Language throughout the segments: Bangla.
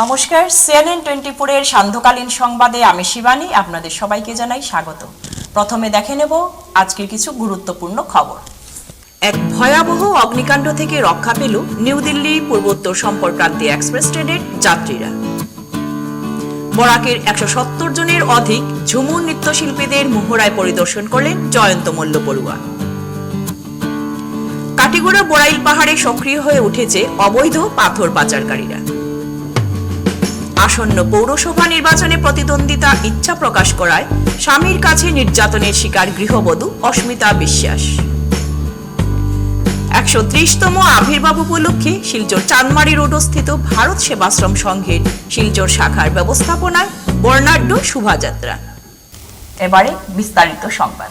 নমস্কার সিএনএন টোয়েন্টি ফোরের সান্ধ্যকালীন সংবাদে আমি শিবানী, আপনাদের সবাইকে জানাই স্বাগত। প্রথমে দেখে নেব আজকের কিছু গুরুত্বপূর্ণ খবর। এক ভয়াবহ অগ্নিকাণ্ড থেকে রক্ষা পেল নিউ দিল্লি পূর্বোত্তর সম্পর্কান্তি এক্সপ্রেস ট্রেনের যাত্রীরা। বরাকের একশো সত্তর জনের অধিক ঝুমুর নৃত্যশিল্পীদের মুহরায় পরিদর্শন করলেন জয়ন্ত মল্ল বড়ুয়া কাটিগড়া বড়াইল পাহাড়ে সক্রিয় হয়ে উঠেছে অবৈধ পাথর পাচারকারীরা। আসন্ন পৌরসভা নির্বাচনে প্রতিদ্বন্দ্বিতা ইচ্ছা প্রকাশ করায় স্বামীর কাছে নির্যাতনের শিকার গৃহবধূ অস্মিতা বিশ্বাস। একশো ত্রিশতম আবির্ভাব উপলক্ষে শিলচর চাঁদমারি রোডস্থিত ভারত সেবাশ্রম সংঘের শিলচর শাখার ব্যবস্থাপনায় বর্ণাঢ্য শোভাযাত্রা। এবারে বিস্তারিত সংবাদ।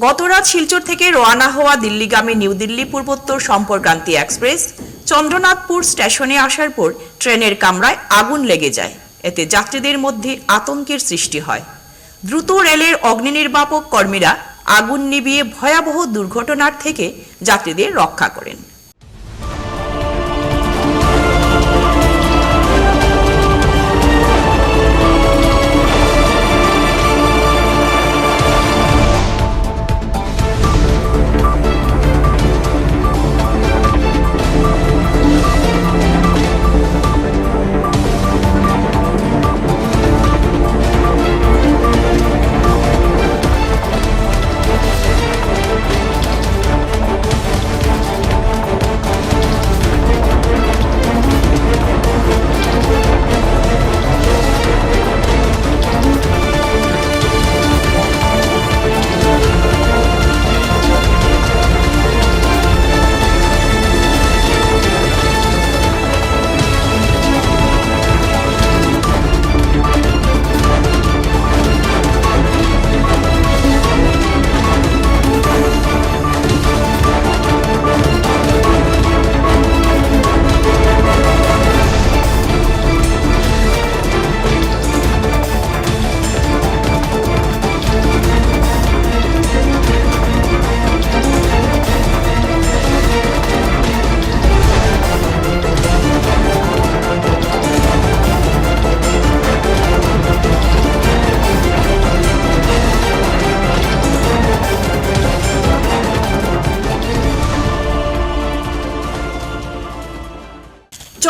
গতরাত শিলচর থেকে রওনা হওয়া দিল্লিগামী নিউ দিল্লি পূর্বোত্তর সম্পর্কান্তি এক্সপ্রেস চন্দ্রনাথপুর স্টেশনে আসার পর ট্রেনের কামরায় আগুন লেগে যায়। এতে যাত্রীদের মধ্যে আতঙ্কের সৃষ্টি হয়। দ্রুত রেলের অগ্নি নির্বাপক কর্মীরা আগুন নিবিয়ে ভয়াবহ দুর্ঘটনার থেকে যাত্রীদের রক্ষা করেন।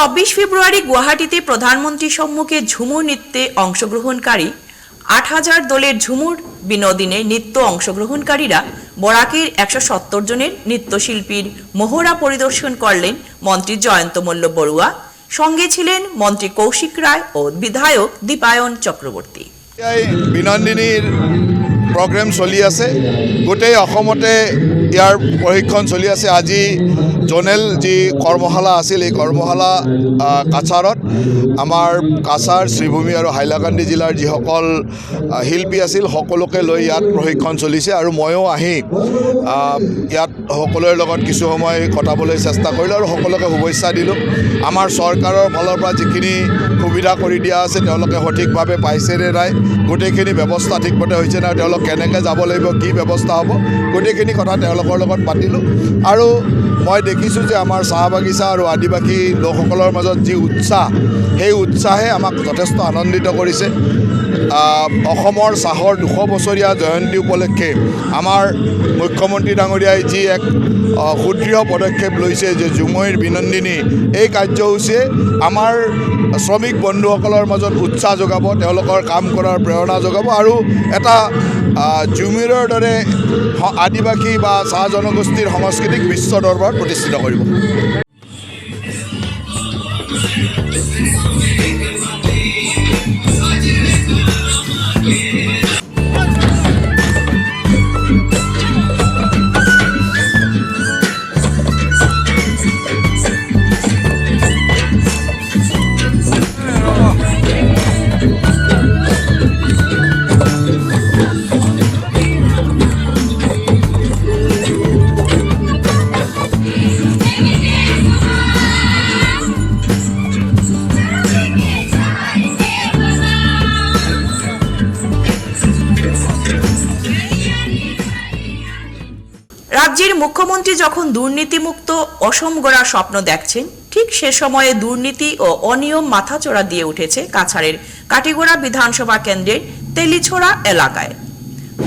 চব্বিশ ফেব্রুয়ারি গুয়াহাটিতে প্রধানমন্ত্রীর সম্মুখে ঝুমুর নৃত্যে অংশগ্রহণকারী আট হাজার দলের ঝুমুর বিনোদিনে নৃত্য অংশগ্রহণকারীরা বরাকের একশো সত্তর জনের নৃত্যশিল্পীর মোহরা পরিদর্শন করলেন মন্ত্রী জয়ন্ত মল্ল বড়ুয়া। সঙ্গে ছিলেন মন্ত্রী কৌশিক রায় ও বিধায়ক দীপায়ন চক্রবর্তী। এতিয়াই বিনন্দিনীৰ প্ৰগ্ৰেম চলি আছে। গোটেই অসমতে ইয়াৰ প্ৰশিক্ষণ চলি আছে। আজি জনেল যি কৰ্মশালা আছিল, এই কৰ্মশালা কাছাৰত আমাৰ কাছাৰ শ্ৰীভূমি আৰু হাইলাকান্দি জিলাৰ যিসকল শিল্পী আছিল সকলোকে লৈ ইয়াত প্ৰশিক্ষণ চলিছে আৰু ময়ো আহি ইয়াত সকলোৰে লগত কিছু সময় কটাবলৈ চেষ্টা কৰিলোঁ আৰু সকলোকে শুভেচ্ছা দিলোঁ। আমাৰ চৰকাৰৰ ফালৰ পৰা যিখিনি সুবিধা কৰি দিয়া আছে তেওঁলোকে সঠিকভাৱে পাইছে নে নাই গোটেইখিনি ব্যৱস্থা ঠিকমতে হৈছে নাই তেওঁলোক কেনেকৈ যাব লাগিব কি ব্যৱস্থা হ'ব গোটেইখিনি কথা তেওঁলোকৰ লগত পাতিলোঁ। আৰু মই দেখিছোঁ যে আমাৰ চাহ বাগিচা আৰু আদিবাসী লোকসকলৰ মাজত যি উৎসাহ সেই উৎসাহে আমাক যথেষ্ট আনন্দিত কৰিছে। অসমৰ চাহৰ দুশ বছৰীয়া জয়ন্তী উপলক্ষে আমাৰ মুখ্যমন্ত্ৰী ডাঙৰীয়াই যি এক সুদৃঢ় পদক্ষেপ লৈছে যে জুমৈৰ বিনন্দিনী এই কাৰ্যসূচীয়ে আমাৰ শ্ৰমিক বন্ধুসকলৰ মাজত উৎসাহ যোগাব তেওঁলোকৰ কাম কৰাৰ প্ৰেৰণা যোগাব আৰু এটা জুমিৰৰ দৰে আদিবাসী বা চাহ জনগোষ্ঠীৰ সংস্কৃতিক বিশ্ব দৰবাৰত প্ৰতিষ্ঠিত কৰিব। Let's do something. রাজ্যের মুখ্যমন্ত্রী যখন দুর্নীতিমুক্ত অসম গড়ার স্বপ্ন দেখছেন, ঠিক সে সময়ে দুর্নীতি ও অনিয়ম মাথাচড়া দিয়ে উঠেছে কাছাড়ের কাটিগোড়া বিধানসভা কেন্দ্রের তেলিছোড়া এলাকায়।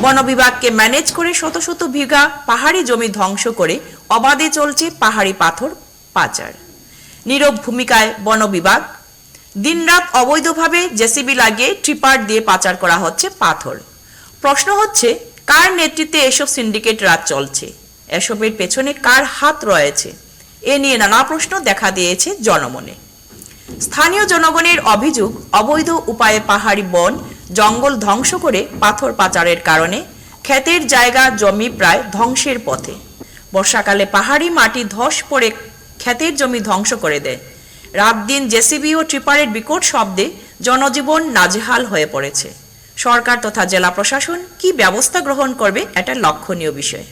বন বিভাগকে ম্যানেজ করে শত শত বিঘা পাহাড়ি জমি ধ্বংস করে অবাধে চলছে পাহাড়ি পাথর পাচার। নীরব ভূমিকায় বন বিভাগ, দিনরাত অবৈধভাবে জেসিবি লাগিয়ে ট্রিপার দিয়ে পাচার করা হচ্ছে পাথর। প্রশ্ন হচ্ছে, কার নেতৃত্বে এসব সিন্ডিকেট রাত চলছে? এসবের পেছনে কার হাত রয়েছে? এ নিয়ে নানা প্রশ্ন দেখা দিয়েছে জনমনে। স্থানীয় জনগণের অভিযোগ, অবৈধ উপায়ে পাহাড়ি বন, জঙ্গল ধ্বংস করে পাথর পাচারের কারণে ক্ষেতের জায়গা, জমি প্রায় ধ্বংসের পথে। বর্ষাকালে পাহাড়ি মাটি ধস পড়ে ক্ষেতের জমি ধ্বংস করে দেয়। রাত দিন জেসিবি ও ট্রিপারের বিকট শব্দে জনজীবন নাজেহাল হয়ে পড়েছে। সরকার তথা জেলা প্রশাসন কি ব্যবস্থা গ্রহণ করবে, এটা লক্ষণীয় বিষয়।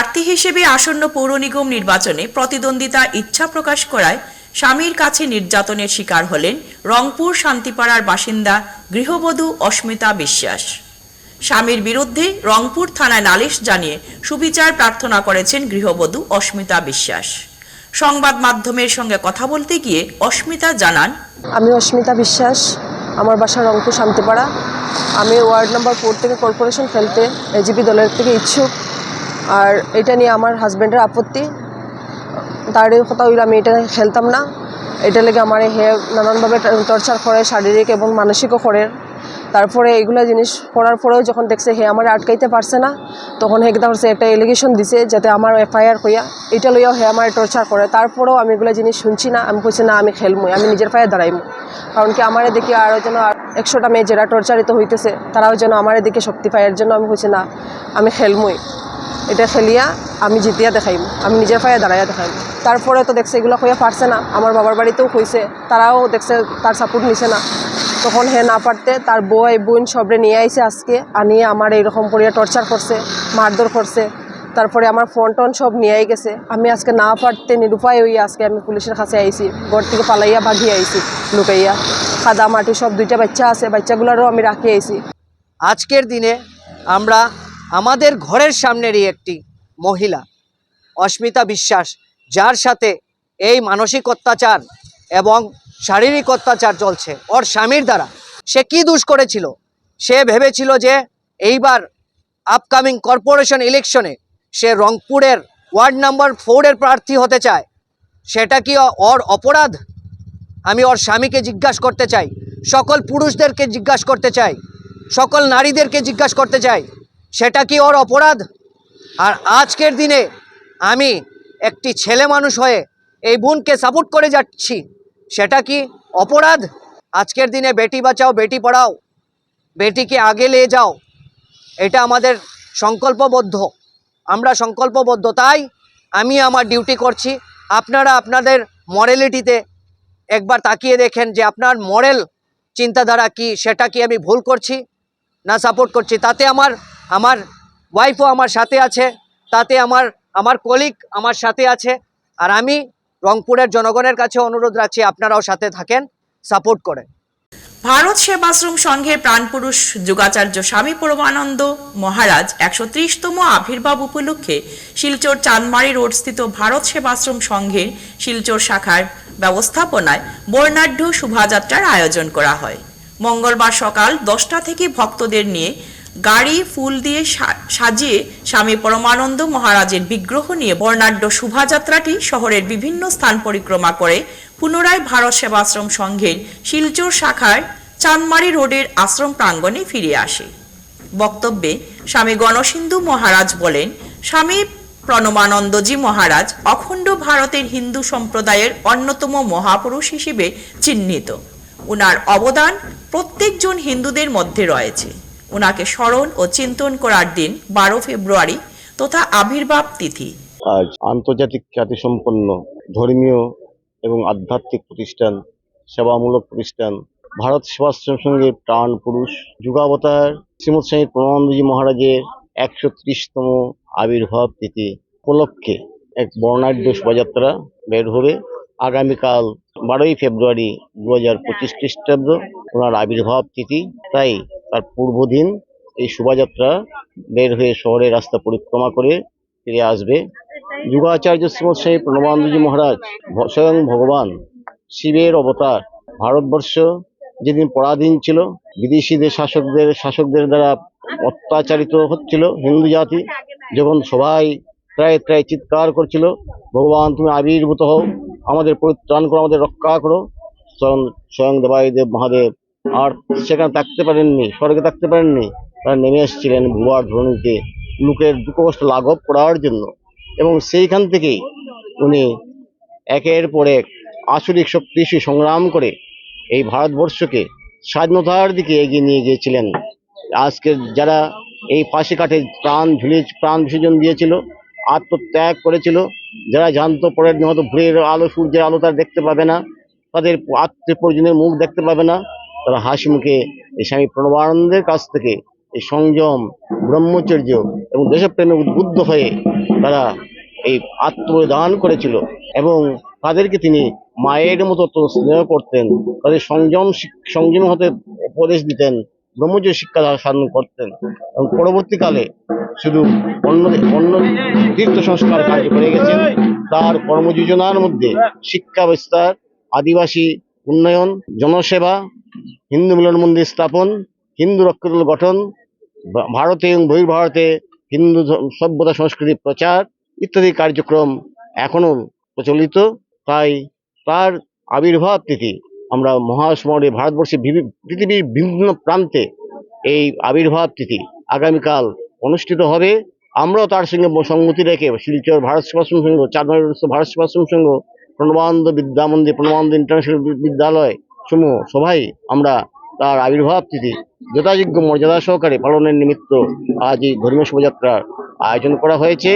প্রার্থী হিসেবে আসন্ন পৌর নিগম নির্বাচনে প্রতিদ্বন্দ্বিতা ইচ্ছা প্রকাশ করায় স্বামীর কাছে নির্যাতনের শিকার হলেন রংপুর শান্তিপাড়ার বাসিন্দা গৃহবধূ অস্মিতা বিশ্বাস। স্বামীর বিরুদ্ধে রংপুর থানায় নালিশ জানিয়ে সুবিচার প্রার্থনা করেছেন গৃহবধূ অস্মিতা বিশ্বাস। সংবাদ মাধ্যমের সঙ্গে কথা বলতে গিয়ে অস্মিতা জানান, আমি অস্মিতা বিশ্বাস, আমার বাসা রংপুর শান্তিপাড়া। আমি ওয়ার্ড নম্বর ফোর থেকে কর্পোরেশন খেলতে এজিপি দলের থেকে ইচ্ছুক। আর এটা নিয়ে আমার হাজব্যান্ডের আপত্তি। তার কথা হইল, আমি এটা খেলতাম না। এটা লেগে আমার হে নানানভাবে টর্চার করে, শারীরিক এবং মানসিকও করে। তারপরে এইগুলো জিনিস করার পরেও যখন দেখছে হে আমার আটকাইতে পারছে না, তখন হে হচ্ছে একটা এলিগেশন দিছে যাতে আমার এফআইআর হইয়া এটা লইয়াও হে আমার টর্চার করে। তারপরেও আমি এগুলো জিনিস শুনছি না। আমি কইছি, না, আমি খেলমই, আমি নিজের পায়ে দাঁড়াইমু। কারণ কি আমার দেখি আরও যেন একশোটা মেয়ে যারা টর্চারিত হইতেছে, তারাও যেন আমার দিকে শক্তি পায়। এর জন্য আমি কইছি, না, আমি খেলমই। এটা খেলিয়া আমি জিতিয়া দেখাইম। আমি নিজের পায়ে দাঁড়াইয়া দেখাইম। তারপরে তো দেখছে এগুলো হইয়া পারছে না। আমার বাবার বাড়িতেও হয়েছে তারাও দেখছে তার সাপোর্ট নিছে না। তখন হে না পারতে তার বই বোন সবরে নিয়ে আইছে আজকে, আনিয়ে আমার এইরকম করিয়া টর্চার করছে, মারধর করছে। তারপরে আমার ফোন টোন সব নিয়ে গেছে। আমি আজকে না পারতে নিরুপায় হইয়া আজকে আমি পুলিশের কাছে আইছি, ঘর থেকে পালাইয়া ভাগিয়ে আইছি, লুকাইয়া। খাদা, মাটি সব দুইটা বাচ্চা আছে, বাচ্চাগুলোরও আমি রাখি আইছি। আজকের দিনে আমরা আমাদের ঘরের সামনেরই একটি মহিলা, অস্মিতা বিশ্বাস, যার সাথে এই মানসিক অত্যাচার এবং শারীরিক অত্যাচার চলছে। ওর স্বামীর দ্বারা। সে কি দোষ করেছিল? সে ভেবেছিল যে এইবার আপকামিং কর্পোরেশন ইলেকশনে সে রংপুরের ওয়ার্ড নাম্বার ফোরের প্রার্থী হতে চায়। সেটা কি ওর অপরাধ? আমি ওর স্বামীকে জিজ্ঞাসা করতে চাই। সকল পুরুষদেরকে জিজ্ঞাসা করতে চাই। সকল নারীদেরকে জিজ্ঞাসা করতে চাই। সেটা কি ওর অপরাধ? আর আজকের দিনে আমি একটি ছেলে মানুষ হয়ে এই বোনকে সাপোর্ট করে যাচ্ছি, সেটা কি অপরাধ? আজকের দিনে বেটি বাঁচাও, বেটি পড়াও, বেটিকে আগে নিয়ে যাও, এটা আমাদের সংকল্পবদ্ধ। আমরা সংকল্পবদ্ধ, তাই আমি আমার ডিউটি করছি। আপনারা আপনাদের মরেলিটিতে একবার তাকিয়ে দেখেন যে আপনার মরেল চিন্তাধারা কি, সেটা কি আমি ভুল করছি না সাপোর্ট করছি? তাতে আমার আমার ওয়াইফও আমার সাথে আছে, তাতে আমার আমার কলিগ আমার সাথে আছে। আর আমি রংপুরের জনগণের কাছে অনুরোধ রাখছি, আপনারাও সাথে থাকেন সাপোর্ট করেন। ভারত সেবাশ্রম সংঘের প্রাণপুরুষ যুগাচার্য স্বামী পরমানন্দ মহারাজ একশো ত্রিশতম আবির্ভাব উপলক্ষে শিলচর চাঁদমারি রোড স্থিত ভারত সেবাশ্রম সংঘের শিলচর শাখার ব্যবস্থাপনায় বর্ণাঢ্য শোভাযাত্রার আয়োজন করা হয়। মঙ্গলবার সকাল দশটা থেকে ভক্তদের নিয়ে গাড়ি, ফুল দিয়ে সাজিয়ে স্বামী পরমানন্দ মহারাজের বিগ্রহ নিয়ে বর্ণাঢ্য শোভাযাত্রাটি শহরের বিভিন্ন স্থান পরিক্রমা করে। পুনরায় ভারত সেবাশ্রম সংঘের শিলচর শাখার চাঁদমারি রোডের আশ্রম প্রাঙ্গণে ফিরে আসে। বক্তব্যে স্বামী গণসিন্ধু মহারাজ বলেন, স্বামী প্রণমানন্দজি মহারাজ অখণ্ড ভারতের হিন্দু সম্প্রদায়ের অন্যতম মহাপুরুষ হিসেবে চিহ্নিত। উনার অবদান প্রত্যেকজন হিন্দুদের মধ্যে রয়েছে। উনাকে স্মরণ ও চিন্তন করার দিন বারো ফেব্রুয়ারি তথা আবির্ভাব তিথি। আজ আন্তর্জাতিক খ্যাতিসম্পন্ন, ধর্মীয় এবং আধ্যাত্মিক প্রতিষ্ঠান, সেবামূলক প্রতিষ্ঠান, ভারত সেবাশ্রম সঙ্গে প্রাণ পুরুষ, যুগাবতার শ্রীমৎ স্বামী প্রণানন্দজি মহারাজের একশো ত্রিশতম আবির্ভাব তিথি উপলক্ষে এক বর্ণাঢ্য শোভাযাত্রা বের হবে আগামীকাল বারোই ফেব্রুয়ারি দু হাজার পঁচিশ খ্রিস্টাব্দ ওনার আবির্ভাব তিথি। তাই তার পূর্বদিন এই শোভাযাত্রা বের হয়ে শহরের রাস্তা পরিক্রমা করে ফিরে আসবে। যুগাচার্য শ্রীমৎ স্বামী প্রণবানন্দজি মহারাজ, স্বয়ং ভগবান শিবের অবতার। ভারতবর্ষ যেদিন পরাধীন ছিল, বিদেশিদের শাসকদের শাসকদের দ্বারা অত্যাচারিত হচ্ছিল হিন্দু জাতি, যখন সবাই প্রায় প্রায় চিৎকার করছিল, ভগবান তুমি আবির্ভূত হও, আমাদের পরিত্রাণ করো, আমাদের রক্ষা করো, স্বয়ং স্বয়ং দেবাদিদেব মহাদেব আর সেখানে থাকতে পারেননি, স্বর্গে থাকতে পারেননি। তারা নেমে এসেছিলেন ভুয়ার ধরণীতে লোকের দুঃখ কষ্ট লাঘব করার জন্য। এবং সেইখান থেকেই উনি একের পর এক আসরিক শক্তি সংগ্রাম করে এই ভারতবর্ষকে স্বাধীনতার দিকে এগিয়ে নিয়ে গিয়েছিলেন। আজকে যারা এই ফাঁসি কাঠে প্রাণ ঝুলিয়ে, প্রাণ বিসর্জন দিয়েছিল, আত্মত্যাগ করেছিল, যারা জানতো পরের দিন হয়তো ভোরের আলো, সূর্যের আলো তারা দেখতে পাবে না, তাদের আত্মীয় পরিজনের মুখ দেখতে পাবে না তারা হাসি মুখে এই স্বামী প্রণবানন্দের কাছ থেকে এই সংযম, ব্রহ্মচর্য এবং দেশপ্রেমে উদ্বুদ্ধ হয়ে তারা এই আত্মদান করেছিল এবং তাদেরকে তিনি মায়ের মতো স্নেহ করতেন, তাদের সংযম সংযম হতে উপদেশ দিতেন, ব্রহ্মচর্য শিক্ষা সাধন করতেন এবং পরবর্তীকালে শুধু অন্য অন্য তীর্থ সংস্কার কার্য করে গেছেন, তার কর্মযোজনার মধ্যে শিক্ষা বিস্তার আদিবাসী উন্নয়ন, জনসেবা, হিন্দু মিলন মন্দির স্থাপন, হিন্দু রক্ষদল গঠন ভারতে এবং বহির্ভারতে হিন্দু সভ্যতা সংস্কৃতি প্রচার ইত্যাদি কার্যক্রম এখনও প্রচলিত। তাই তার আবির্ভাব তিথি আমরা মহাসমরে ভারতবর্ষে পৃথিবীর বিভিন্ন প্রান্তে এই আবির্ভাব তিথি আগামীকাল অনুষ্ঠিত হবে। আমরাও তার সঙ্গে সঙ্গতি রেখে শিলচর ভারত সেবাশ্রম সংঘ চারমারি ভারত সেবাশ্রম সংঘ প্রণবানন্দ বিদ্যা মন্দির প্রণবানন্দ ইন্টারন্যাশনাল বিদ্যালয় সমূহ সবাই আমরা তার আবির্ভাব তিথি, যথাযোগ্য মর্যাদা সহকারে পালনের নিমিত্ত আজ এই ধর্মীয় শোভাযাত্রার আয়োজন করা হয়েছে।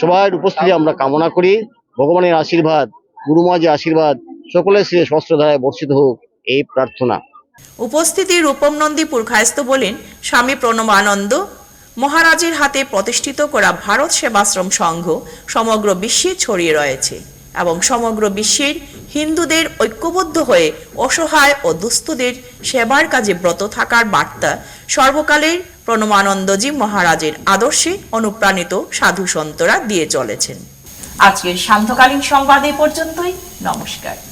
সবার উপস্থিতি আমরা কামনা করি। ভগবানের আশীর্বাদ গুরুমাজের আশীর্বাদ, সকলের শ্রী সহস্রধারায় বর্ষিত হোক এই প্রার্থনা। উপস্থিতি রূপম নন্দী পুরখায়স্ত বলেন স্বামী প্রণবানন্দ। মহারাজের হাতে প্রতিষ্ঠিত করা ভারত সেবাশ্রম সংঘ সমগ্র বিশ্বে ছড়িয়ে রয়েছে। এবং সমগ্র বিশ্বের হিন্দুদের ঐক্যবদ্ধ হয়ে অসহায় ও দুস্থদের সেবার কাজে ব্রত থাকার বার্তা সর্বকালের প্রণমানন্দজি মহারাজের আদর্শে অনুপ্রাণিত সাধু সন্তরা দিয়ে চলেছেন। আজকের সান্ধ্যকালীন সংবাদ এ পর্যন্তই। নমস্কার।